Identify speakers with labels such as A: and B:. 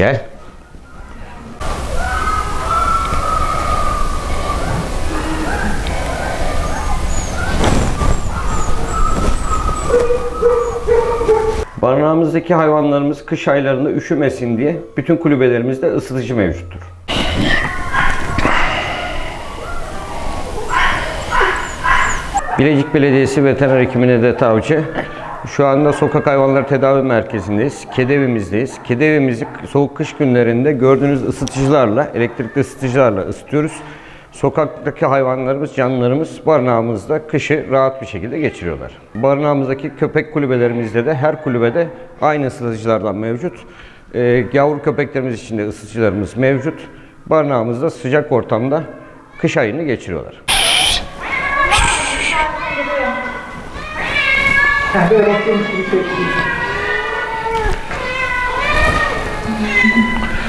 A: Gel. Barınağımızdaki hayvanlarımız kış aylarında üşümesin diye bütün kulübelerimizde ısıtıcı mevcuttur. Bilecik Belediyesi Veteriner Hekimi Nedet Avcı. Şu anda sokak hayvanları tedavi merkezindeyiz. Kedi evimizdeyiz. Soğuk kış günlerinde gördüğünüz ısıtıcılarla, elektrikli ısıtıcılarla ısıtıyoruz. Sokaktaki hayvanlarımız, canlılarımız barınağımızda kışı rahat bir şekilde geçiriyorlar. Barınağımızdaki köpek kulübelerimizde de her kulübede aynı ısıtıcılardan mevcut. Ee, yavru köpeklerimiz için de ısıtıcılarımız mevcut. Barınağımızda sıcak ortamda kış ayını geçiriyorlar.
B: Agora eu tenho que ser